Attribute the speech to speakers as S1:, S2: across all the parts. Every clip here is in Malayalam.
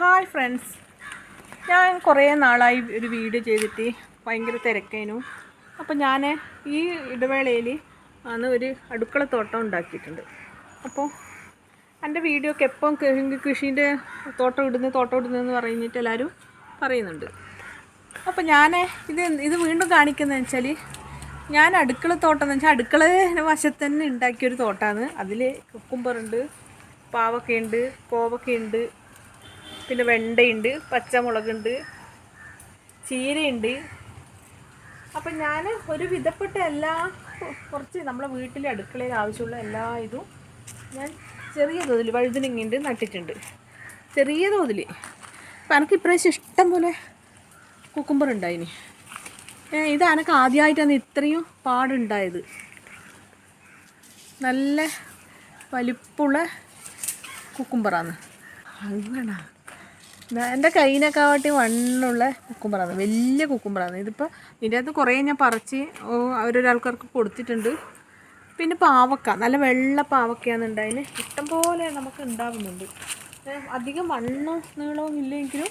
S1: ഹായ് ഫ്രണ്ട്സ് ഞാൻ കുറേ നാളായി ഒരു വീഡിയോ ചെയ്തിട്ട് ഭയങ്കര തിരക്കേനു. അപ്പോൾ ഞാൻ ഈ ഇടവേളയിൽ ആണ് ഒരു അടുക്കള തോട്ടം ഉണ്ടാക്കിയിട്ടുണ്ട്. അപ്പോൾ എന്റെ വീഡിയോക്ക് എപ്പം കൃഷീന്റെ തോട്ടം ഇടുന്നു തോട്ടം ഇടുന്നു എന്ന് പറഞ്ഞിട്ട് എല്ലാവരും പറയുന്നുണ്ട്. അപ്പോൾ ഞാൻ ഇത് ഇത് വീണ്ടും കാണിക്കുന്നതെന്ന് വെച്ചാൽ ഞാൻ അടുക്കള തോട്ടം എന്ന് വെച്ചാൽ അടുക്കള വശത്ത് തന്നെ ഉണ്ടാക്കിയൊരു തോട്ടമാണ് അതിൽ കുക്കുംബറുണ്ട് പാവക്കയുണ്ട് കോവക്കയുണ്ട് പിന്നെ വെണ്ടയുണ്ട് പച്ചമുളകുണ്ട് ചീരയുണ്ട്. അപ്പം ഞാൻ ഒരു വിധപ്പെട്ട എല്ലാ കുറച്ച് നമ്മളെ വീട്ടിലെ അടുക്കളയിൽ ആവശ്യമുള്ള എല്ലാ ഇതും ഞാൻ ചെറിയ തോതിൽ വഴുതനങ്ങയുണ്ട് നട്ടിട്ടുണ്ട്. ചെറിയ തോതിൽ അപ്പം എനിക്ക് ഇപ്രാവശ്യം ഇഷ്ടം പോലെ കുക്കുംബർ ഉണ്ടായിന്. ഇത് എനക്ക് ആദ്യമായിട്ടാണ് ഇത്രയും പാടുണ്ടായത്. നല്ല വലിപ്പുള്ള കുക്കുംബറാണ് അങ്ങനെ എന്റെ കയ്യിനൊക്കെ ആവട്ടി വണ്ണുള്ള കുക്കുമ്പറാണ്. വലിയ കുക്കുമ്പറാണ്. ഇതിപ്പോൾ ഇതിന്റെ അകത്ത് കുറേ ഞാൻ പറിച്ച് ഓരോരാൾക്കാർക്ക് കൊടുത്തിട്ടുണ്ട്. പിന്നെ പാവക്ക നല്ല വെള്ള പാവക്കയാണ് ഉണ്ടായതിന് ഇഷ്ടംപോലെ നമുക്ക് ഉണ്ടാവുന്നുണ്ട്. ഏ, അധികം വണ്ണവും നീളവും ഇല്ലെങ്കിലും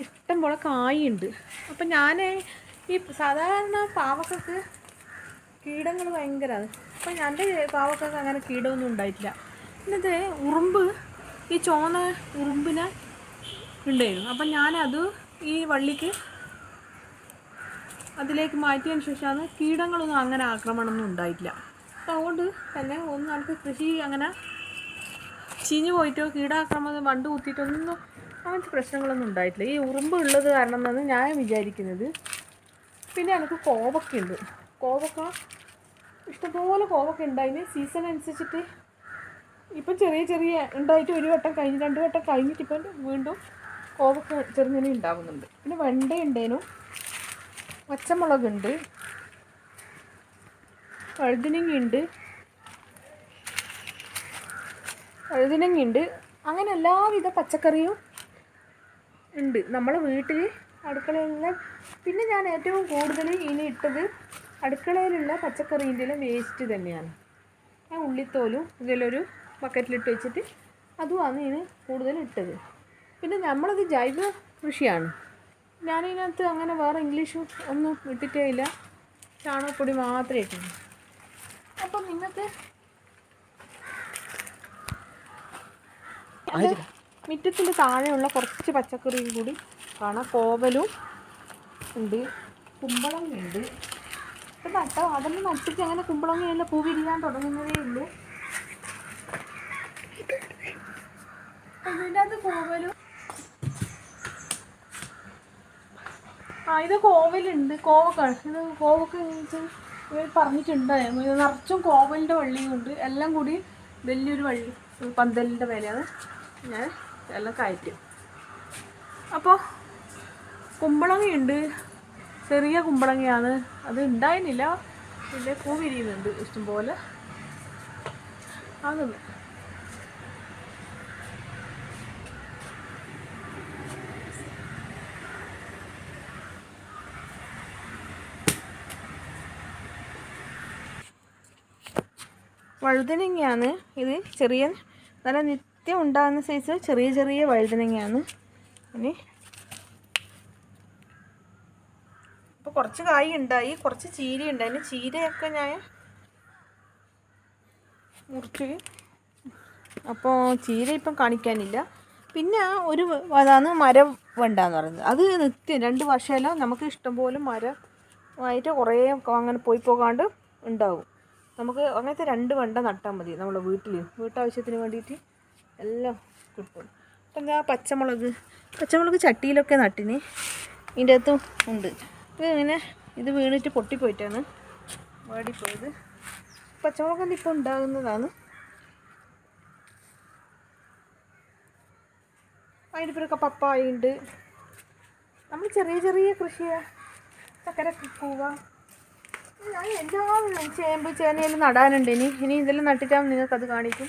S1: ഇഷ്ടം പോലെ കായുണ്ട്. അപ്പം ഞാൻ ഈ സാധാരണ പാവക്കക്ക് കീടങ്ങൾ ഭയങ്കരമാണ് അപ്പം എന്റെ പാവക്കൊക്കെ അങ്ങനെ കീടമൊന്നും ഉണ്ടായിട്ടില്ല. എന്നിട്ട് ഉറുമ്പ് ഈ ചോന്ന ഉറുമ്പിനെ ഉണ്ടായിരുന്നു. അപ്പം ഞാനത് ഈ വള്ളിക്ക് അതിലേക്ക് മാറ്റിയതിന് ശേഷമാണ് കീടങ്ങളൊന്നും അങ്ങനെ ആക്രമണമൊന്നും ഉണ്ടായിട്ടില്ല. അപ്പം അതുകൊണ്ട് തന്നെ ഒന്നും നമുക്ക് കൃഷി അങ്ങനെ ചീഞ്ഞു പോയിട്ടോ കീടാക്രമണം വണ്ട് കുത്തിയിട്ടൊന്നും അങ്ങനത്തെ പ്രശ്നങ്ങളൊന്നും ഉണ്ടായിട്ടില്ല. ഈ ഉറുമ്പ് ഉള്ളത് കാരണം എന്നാണ് ഞാൻ വിചാരിക്കുന്നത്. പിന്നെ എനിക്ക് കോവക്കുണ്ട് കോവക്ക ഇഷ്ടംപോലെ കോവക്ക ഉണ്ടായിന് സീസൺ അനുസരിച്ചിട്ട് ഇപ്പം ചെറിയ ചെറിയ ഉണ്ടായിട്ട് ഒരു വട്ടം കഴിഞ്ഞ് രണ്ട് വട്ടം കഴിഞ്ഞിട്ട് ഇപ്പം വീണ്ടും കോവക്ക ചെറുങ്ങനെ ഉണ്ടാവുന്നുണ്ട്. പിന്നെ വെണ്ട ഉണ്ടേനു. പച്ചമുളകുണ്ട്. വഴുതിനങ്ങയുണ്ട് വഴുതിനങ്ങയുണ്ട് അങ്ങനെ എല്ലാവിധ പച്ചക്കറിയും ഉണ്ട്. നമ്മളെ വീട്ടിൽ അടുക്കളയിലുള്ള പിന്നെ ഞാൻ ഏറ്റവും കൂടുതൽ ഇനി ഇട്ടത് അടുക്കളയിലുള്ള പച്ചക്കറീന്റെ വേസ്റ്റ് തന്നെയാണ്. ഞാൻ ഉള്ളിത്തോലും ഇതിലൊരു ബക്കറ്റിലിട്ട് വെച്ചിട്ട് അതുമാണ് ഇതിന് കൂടുതൽ ഇട്ടത്. പിന്നെ നമ്മളത് ജൈവ കൃഷിയാണ്. ഞാനിതിനകത്ത് അങ്ങനെ വേറെ ഇംഗ്ലീഷ് ഒന്നും ഇട്ടിട്ടേ ഇല്ല. ചാണകപ്പൊടി മാത്രമേ ഇട്ടുള്ളൂ. അപ്പം നിങ്ങൾക്ക് മുറ്റത്തിന്റെ താഴെയുള്ള കുറച്ച് പച്ചക്കറിയും കൂടി കാണാം. കോവലും ഉണ്ട് കുമ്പളങ്ങയുണ്ട് ഇപ്പം നട്ടോ? അതൊന്നും നട്ടിട്ട് അങ്ങനെ കുമ്പളങ്ങയെല്ലാം പൂ വിരിയാൻ തുടങ്ങുന്നതേ ഉള്ളൂ. ഇതിന്റെ അത് കോവലും ആ ഇത് കോവിലുണ്ട് കോവക്ക. ഇത് കോവക്ക പറഞ്ഞിട്ടുണ്ടായിരുന്നു ഇത് നിറച്ചും കോവലിന്റെ വള്ളിയും ഉണ്ട് എല്ലാം കൂടി വലിയൊരു വള്ളി പന്തലിന്റെ വിലയാണ് ഞാൻ എല്ലാം കയറ്റും അപ്പോൾ കുമ്പളങ്ങയുണ്ട്. ചെറിയ കുമ്പളങ്ങയാണ്. അത് ഉണ്ടായിരുന്നില്ല. പിന്നെ പൂ വിരിയുന്നുണ്ട് ഇഷ്ടംപോലെ. അതൊന്നും വഴുതനങ്ങയാണ് ഇത്. ചെറിയ നല്ല നിത്യം ഉണ്ടാകുന്ന സൈസ് ചെറിയ ചെറിയ വഴുതനങ്ങയാണ്. ഇനി അപ്പോൾ കുറച്ച് കായ് ഉണ്ടായി. കുറച്ച് ചീര ഉണ്ടായി ചീരയൊക്കെ ഞാൻ മുറിച്ച്. അപ്പോൾ ചീര ഇപ്പം കാണിക്കാനില്ല. പിന്നെ ഒരു അതാണ് മരം വെണ്ടാന്ന് പറയുന്നത്. അത് നിത്യം രണ്ട് വർഷമെല്ലാം നമുക്ക് ഇഷ്ടംപോലെ മരം ആയിട്ട് കുറേ അങ്ങനെ പോയി പോകാണ്ട് ഉണ്ടാവും. നമുക്ക് അങ്ങനത്തെ രണ്ട് വെണ്ട നട്ടാൽ മതി നമ്മളെ വീട്ടിൽ വീട്ടാവശ്യത്തിന് വേണ്ടിയിട്ട് എല്ലാം കിട്ടും. അപ്പം ഞാൻ പച്ചമുളക്. പച്ചമുളക് ചട്ടിയിലൊക്കെ നട്ടിന്. ഇതിന്റെ അകത്തും ഉണ്ട്. ഇത് ഇങ്ങനെ ഇത് വീണിട്ട് പൊട്ടിപ്പോയിട്ടാണ് വാടിപ്പോയത്. പച്ചമുളക് ഇപ്പോൾ ഉണ്ടാകുന്നതാണ്. അതിന്റെ പേരൊക്കെ പപ്പായ ഉണ്ട്. നമ്മൾ ചെറിയ ചെറിയ കൃഷിയാണ് ചക്കര പൂവ. ഞാൻ ചേമ്പ് ചേനയെല്ലാം നടാനുണ്ട്. ഇനി ഇനി ഇതെല്ലാം നട്ടിട്ടാൽ നിങ്ങൾക്കത് കാണിക്കും.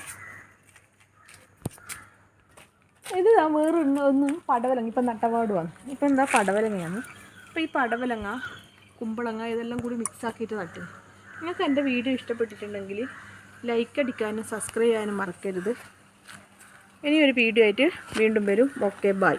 S1: ഇത് വേറെ ഒന്ന് ഒന്ന് പടവലങ്ങ. ഇപ്പം നട്ടപാടുവാണ്. ഇപ്പം എന്താ പടവലങ്ങയാണ്? അപ്പോൾ ഈ പടവലങ്ങ കുമ്പളങ്ങ ഇതെല്ലാം കൂടി മിക്സ് ആക്കിയിട്ട് നട്ടു. നിങ്ങൾക്ക് എന്റെ വീഡിയോ ഇഷ്ടപ്പെട്ടിട്ടുണ്ടെങ്കിൽ ലൈക്ക് അടിക്കാനും സബ്സ്ക്രൈബ് ചെയ്യാനും മറക്കരുത്. ഇനിയൊരു വീഡിയോ ആയിട്ട് വീണ്ടും വരും. Okay bye